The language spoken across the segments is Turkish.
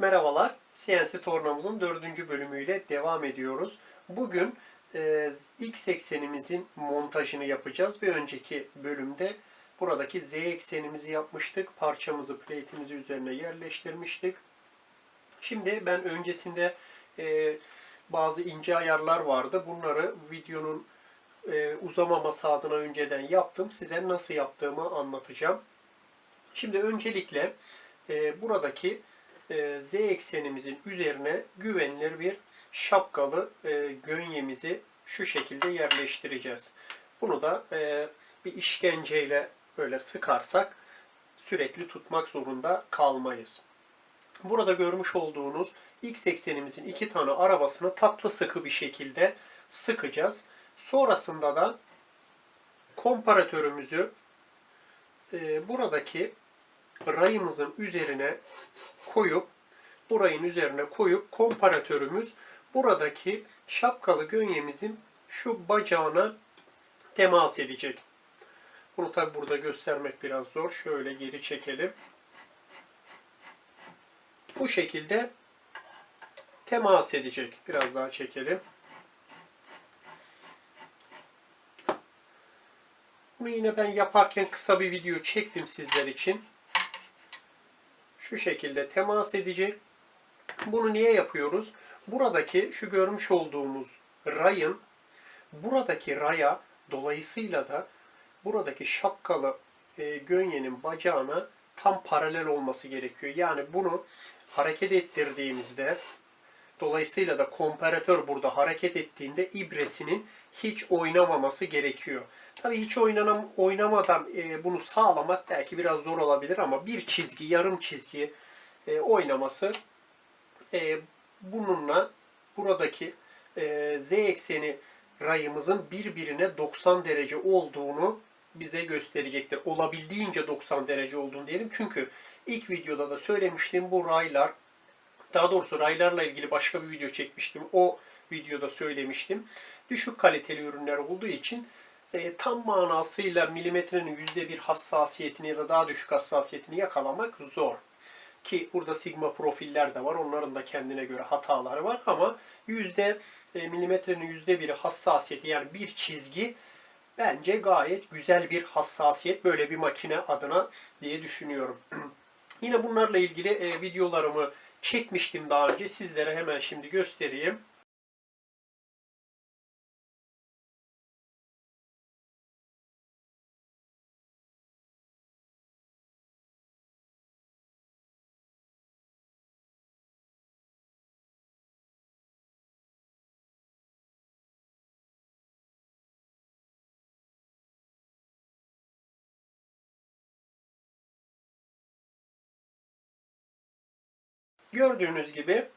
Merhabalar, CNC tornamızın dördüncü bölümüyle devam ediyoruz. Bugün e, X eksenimizin montajını yapacağız. Bir önceki bölümde buradaki Z eksenimizi yapmıştık. Parçamızı, plate'imizi üzerine yerleştirmiştik. Şimdi ben öncesinde e, bazı ince ayarlar vardı. Bunları videonun e, uzamaması adına önceden yaptım. Size nasıl yaptığımı anlatacağım. Şimdi öncelikle e, buradaki e, z eksenimizin üzerine güvenilir bir şapkalı e, gönyemizi şu şekilde yerleştireceğiz. Bunu da e, bir işkenceyle böyle sıkarsak sürekli tutmak zorunda kalmayız. Burada görmüş olduğunuz x eksenimizin iki tane arabasını tatlı sıkı bir şekilde sıkacağız. Sonrasında da komparatörümüzü buradaki rayımızın üzerine koyup burayın üzerine koyup komparatörümüz buradaki şapkalı gönyemizin şu bacağına temas edecek. Bunu tabi burada göstermek biraz zor. Şöyle geri çekelim. Bu şekilde temas edecek. Biraz daha çekelim. Bunu yine ben yaparken kısa bir video çektim sizler için. Şu şekilde temas edecek. Bunu niye yapıyoruz? Buradaki şu görmüş olduğumuz rayın buradaki raya dolayısıyla da buradaki şapkalı e, gönyenin bacağına tam paralel olması gerekiyor. Yani bunu hareket ettirdiğimizde dolayısıyla da komparatör burada hareket ettiğinde ibresinin hiç oynamaması gerekiyor. Tabii hiç oynanam, oynamadan e, bunu sağlamak belki biraz zor olabilir ama bir çizgi, yarım çizgi e, oynaması e, bununla buradaki e, z ekseni rayımızın birbirine 90 derece olduğunu bize gösterecektir. Olabildiğince 90 derece olduğunu diyelim. Çünkü ilk videoda da söylemiştim bu raylar daha doğrusu raylarla ilgili başka bir video çekmiştim. O videoda söylemiştim. Düşük kaliteli ürünler olduğu için e, tam manasıyla milimetrenin yüzde bir hassasiyetini ya da daha düşük hassasiyetini yakalamak zor. Ki burada sigma profiller de var. Onların da kendine göre hataları var ama yüzde e, milimetrenin yüzde biri hassasiyeti yani bir çizgi bence gayet güzel bir hassasiyet böyle bir makine adına diye düşünüyorum. Yine bunlarla ilgili e, videolarımı çekmiştim daha önce. Sizlere hemen şimdi göstereyim. Gördüğünüz gibi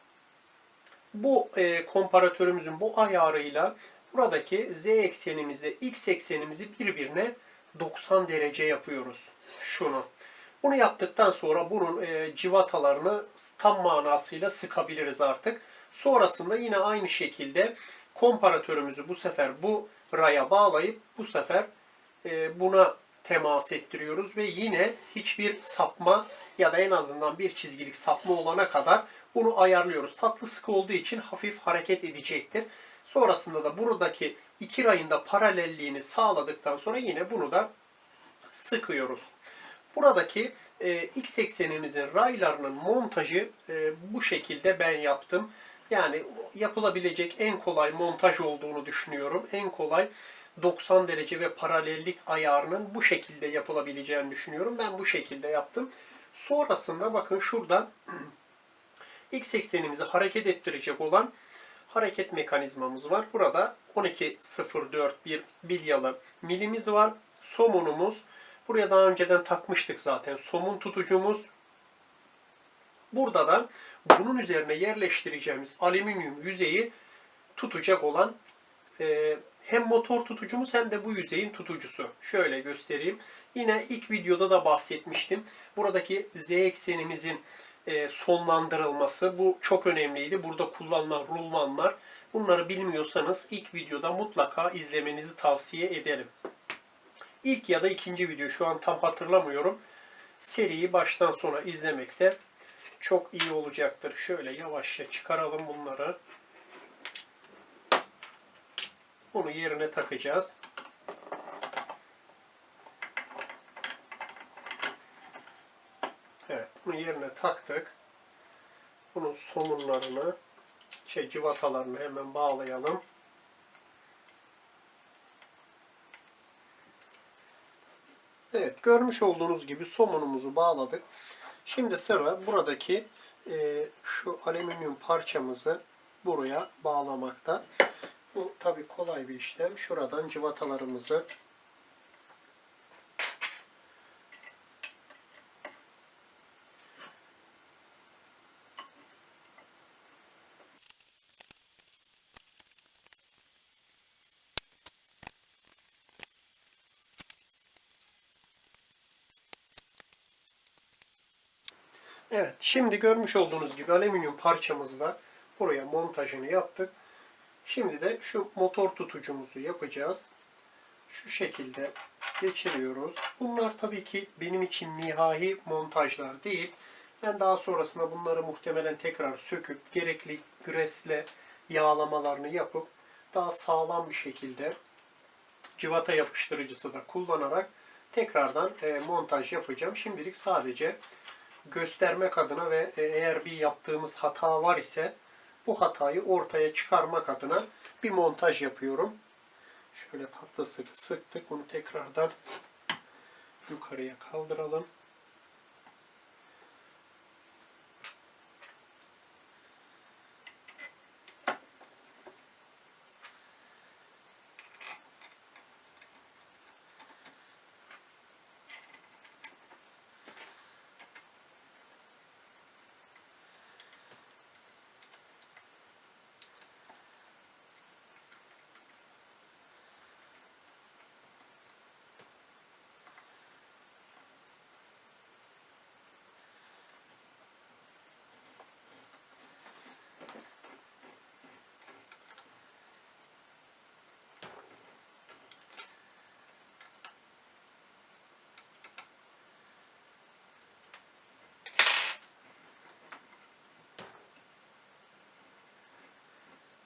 bu e, komparatörümüzün bu ayarıyla buradaki z eksenimizle x eksenimizi birbirine 90 derece yapıyoruz. Şunu. Bunu yaptıktan sonra bunun e, civatalarını tam manasıyla sıkabiliriz artık. Sonrasında yine aynı şekilde komparatörümüzü bu sefer bu raya bağlayıp bu sefer e, buna temas ettiriyoruz ve yine hiçbir sapma ya da en azından bir çizgilik sapma olana kadar bunu ayarlıyoruz. Tatlı sıkı olduğu için hafif hareket edecektir. Sonrasında da buradaki iki rayın da paralelliğini sağladıktan sonra yine bunu da sıkıyoruz. Buradaki e, x eksenimizin raylarının montajı e, bu şekilde ben yaptım. Yani yapılabilecek en kolay montaj olduğunu düşünüyorum. En kolay 90 derece ve paralellik ayarının bu şekilde yapılabileceğini düşünüyorum. Ben bu şekilde yaptım. Sonrasında bakın şurada x eksenimizi hareket ettirecek olan hareket mekanizmamız var. Burada 1204 bir bilyalı milimiz var. Somunumuz. Buraya daha önceden takmıştık zaten. Somun tutucumuz. Burada da bunun üzerine yerleştireceğimiz alüminyum yüzeyi tutacak olan e, hem motor tutucumuz hem de bu yüzeyin tutucusu. Şöyle göstereyim. Yine ilk videoda da bahsetmiştim. Buradaki z eksenimizin e, sonlandırılması bu çok önemliydi. Burada kullanılan rulmanlar. Bunları bilmiyorsanız ilk videoda mutlaka izlemenizi tavsiye ederim. İlk ya da ikinci video şu an tam hatırlamıyorum. Seriyi baştan sona izlemekte çok iyi olacaktır. Şöyle yavaşça çıkaralım bunları. Bunu yerine takacağız. Evet, bunu yerine taktık. Bunun somunlarını, şey civatalarını hemen bağlayalım. Evet, görmüş olduğunuz gibi somunumuzu bağladık. Şimdi sıra buradaki e, şu alüminyum parçamızı buraya bağlamakta. Bu tabi kolay bir işlem. Şuradan civatalarımızı Evet, şimdi görmüş olduğunuz gibi alüminyum parçamızla buraya montajını yaptık. Şimdi de şu motor tutucumuzu yapacağız. Şu şekilde geçiriyoruz. Bunlar tabii ki benim için nihai montajlar değil. Ben daha sonrasında bunları muhtemelen tekrar söküp gerekli gresle yağlamalarını yapıp daha sağlam bir şekilde civata yapıştırıcısı da kullanarak tekrardan e, montaj yapacağım. Şimdilik sadece göstermek adına ve e, eğer bir yaptığımız hata var ise bu hatayı ortaya çıkarmak adına bir montaj yapıyorum. Şöyle tatlı sık sıktık. Bunu tekrardan yukarıya kaldıralım.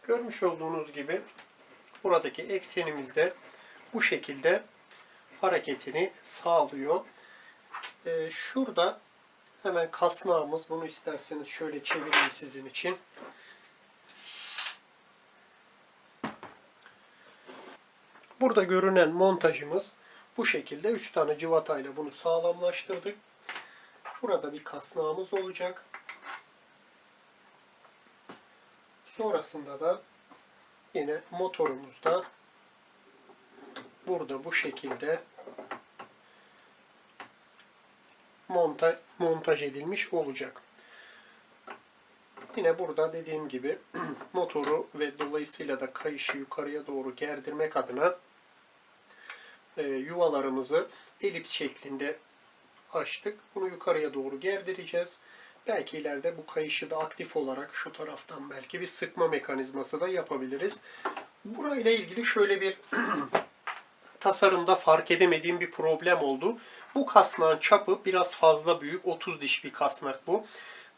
Görmüş olduğunuz gibi buradaki eksenimiz de bu şekilde hareketini sağlıyor. Ee, şurada hemen kasnağımız. Bunu isterseniz şöyle çevireyim sizin için. Burada görünen montajımız bu şekilde. 3 tane civatayla bunu sağlamlaştırdık. Burada bir kasnağımız olacak. Sonrasında da yine motorumuzda burada bu şekilde montaj, montaj edilmiş olacak. Yine burada dediğim gibi motoru ve dolayısıyla da kayışı yukarıya doğru gerdirmek adına e, yuvalarımızı elips şeklinde açtık. Bunu yukarıya doğru gerdireceğiz. Belki ileride bu kayışı da aktif olarak şu taraftan belki bir sıkma mekanizması da yapabiliriz. Burayla ilgili şöyle bir tasarımda fark edemediğim bir problem oldu. Bu kasnağın çapı biraz fazla büyük. 30 diş bir kasnak bu.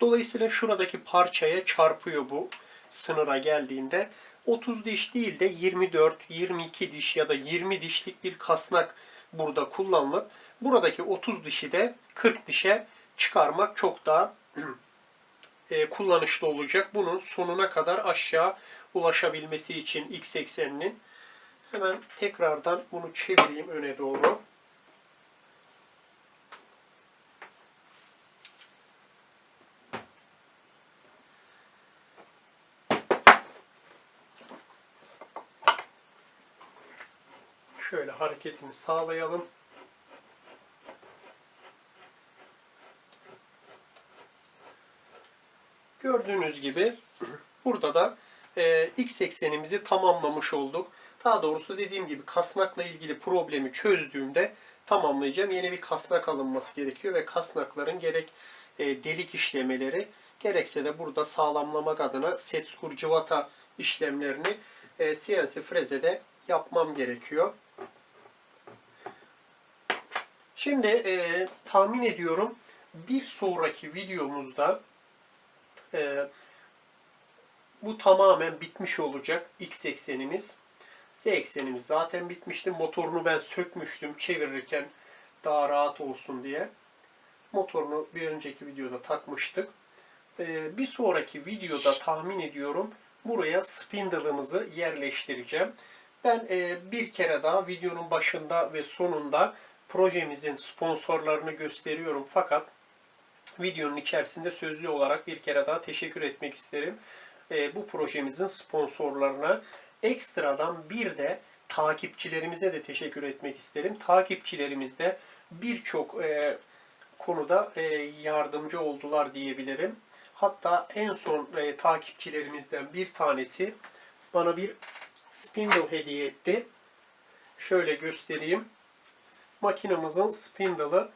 Dolayısıyla şuradaki parçaya çarpıyor bu sınıra geldiğinde. 30 diş değil de 24, 22 diş ya da 20 dişlik bir kasnak burada kullanılıp buradaki 30 dişi de 40 dişe çıkarmak çok daha e, kullanışlı olacak. Bunun sonuna kadar aşağı ulaşabilmesi için x ekseninin hemen tekrardan bunu çevireyim öne doğru. Şöyle hareketini sağlayalım. Gördüğünüz gibi burada da e, x eksenimizi tamamlamış olduk. Daha doğrusu dediğim gibi kasnakla ilgili problemi çözdüğümde tamamlayacağım. Yeni bir kasnak alınması gerekiyor ve kasnakların gerek e, delik işlemeleri gerekse de burada sağlamlamak adına set skur cıvata işlemlerini e, CNC frezede yapmam gerekiyor. Şimdi e, tahmin ediyorum bir sonraki videomuzda e, bu tamamen bitmiş olacak x eksenimiz. Z eksenimiz zaten bitmişti. Motorunu ben sökmüştüm çevirirken daha rahat olsun diye. Motorunu bir önceki videoda takmıştık. Ee, bir sonraki videoda tahmin ediyorum buraya spindle'ımızı yerleştireceğim. Ben e, bir kere daha videonun başında ve sonunda projemizin sponsorlarını gösteriyorum. Fakat videonun içerisinde sözlü olarak bir kere daha teşekkür etmek isterim. E, bu projemizin sponsorlarına ekstradan bir de takipçilerimize de teşekkür etmek isterim. Takipçilerimiz de birçok e, konuda e, yardımcı oldular diyebilirim. Hatta en son e, takipçilerimizden bir tanesi bana bir spindle hediye etti. Şöyle göstereyim. Makinamızın spindle'ı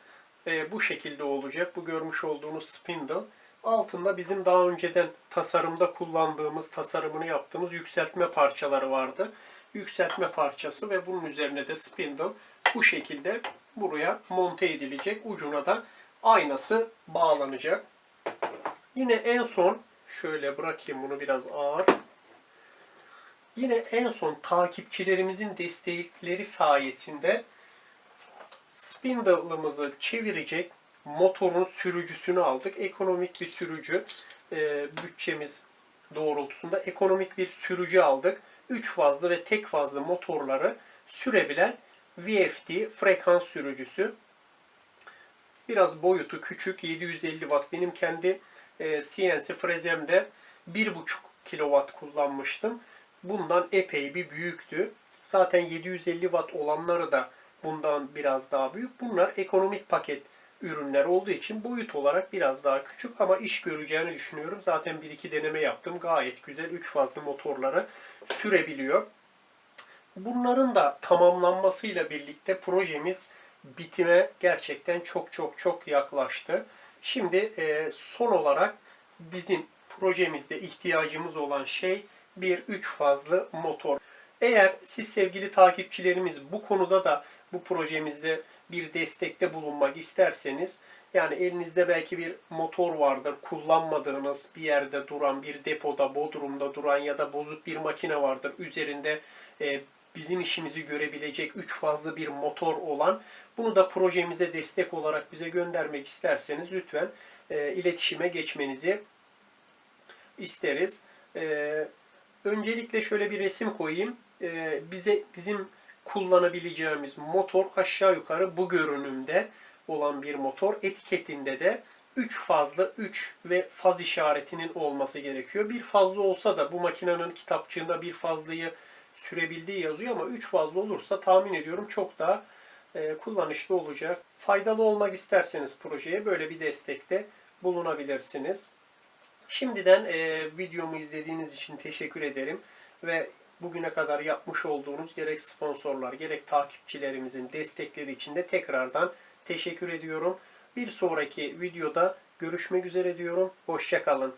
e, bu şekilde olacak. Bu görmüş olduğunuz spindle. Altında bizim daha önceden tasarımda kullandığımız, tasarımını yaptığımız yükseltme parçaları vardı. Yükseltme parçası ve bunun üzerine de spindle bu şekilde buraya monte edilecek. Ucuna da aynası bağlanacak. Yine en son şöyle bırakayım bunu biraz ağır. Yine en son takipçilerimizin destekleri sayesinde spindle'ımızı çevirecek motorun sürücüsünü aldık. Ekonomik bir sürücü e, bütçemiz doğrultusunda ekonomik bir sürücü aldık. 3 fazlı ve tek fazlı motorları sürebilen VFD frekans sürücüsü. Biraz boyutu küçük 750 watt. Benim kendi e, CNC frezemde 1.5 kW kullanmıştım. Bundan epey bir büyüktü. Zaten 750 watt olanları da bundan biraz daha büyük. Bunlar ekonomik paket ürünler olduğu için boyut olarak biraz daha küçük ama iş göreceğini düşünüyorum. Zaten bir iki deneme yaptım. Gayet güzel 3 fazlı motorları sürebiliyor. Bunların da tamamlanmasıyla birlikte projemiz bitime gerçekten çok çok çok yaklaştı. Şimdi e, son olarak bizim projemizde ihtiyacımız olan şey bir 3 fazlı motor. Eğer siz sevgili takipçilerimiz bu konuda da bu projemizde bir destekte bulunmak isterseniz yani elinizde belki bir motor vardır, kullanmadığınız bir yerde duran, bir depoda, bodrumda duran ya da bozuk bir makine vardır. Üzerinde e, bizim işimizi görebilecek üç fazla bir motor olan bunu da projemize destek olarak bize göndermek isterseniz lütfen e, iletişime geçmenizi isteriz. E, öncelikle şöyle bir resim koyayım. E, bize bizim kullanabileceğimiz motor aşağı yukarı bu görünümde olan bir motor. Etiketinde de 3 fazla 3 ve faz işaretinin olması gerekiyor. Bir fazla olsa da bu makinenin kitapçığında bir fazlayı sürebildiği yazıyor ama 3 fazla olursa tahmin ediyorum çok daha e, kullanışlı olacak. Faydalı olmak isterseniz projeye böyle bir destekte bulunabilirsiniz. Şimdiden e, videomu izlediğiniz için teşekkür ederim ve bugüne kadar yapmış olduğunuz gerek sponsorlar gerek takipçilerimizin destekleri için de tekrardan teşekkür ediyorum. Bir sonraki videoda görüşmek üzere diyorum. Hoşçakalın.